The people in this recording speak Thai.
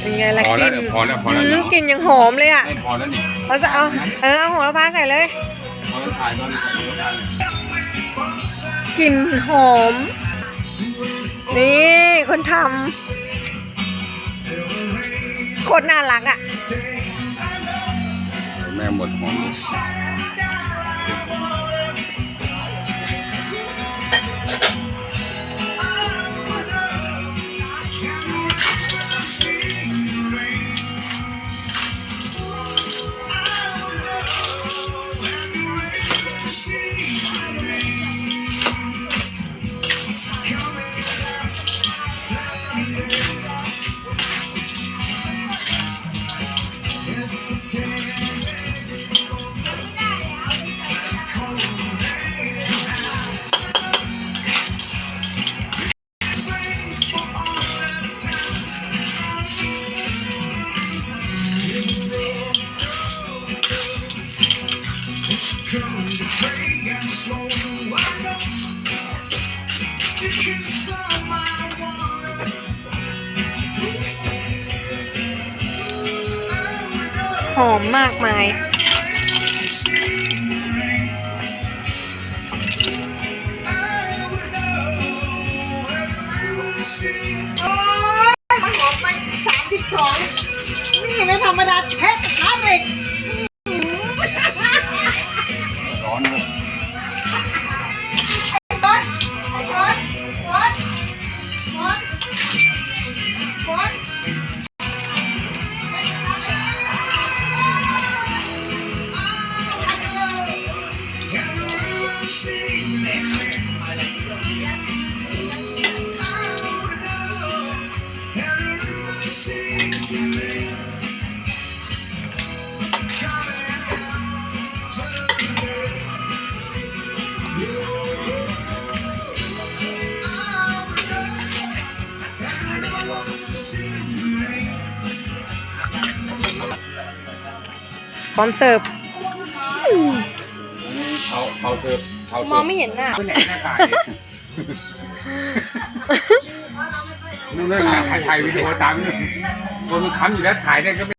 เป็นไงล่ะพอกแล้วลินเดี๋ยวพอแล้วพอแล้วอืเดี๋มยวกลินยังหอมเลยอะ ไม่พอแล้วนี่เราจะเอาเออเอาหัวละพาใส่เลยพอแล้วถ่ายตอนนี้ใส่หัวถ่ายกลิ่นหอม นี่คนทำโคตรน่ารักอะ แม่หมดหอม หอมมากมาย พร้อมเสิร์ฟเขาเขาเสิร์ฟเขามเสิอร์งฟไม่เห็นอะไปไหนหน้าถ่ายนู่นนั่นถ่ายถ่ายวิดีโอตามนี่คนมันค้ำอยู่แล้วถ่ายได้ก็ไม่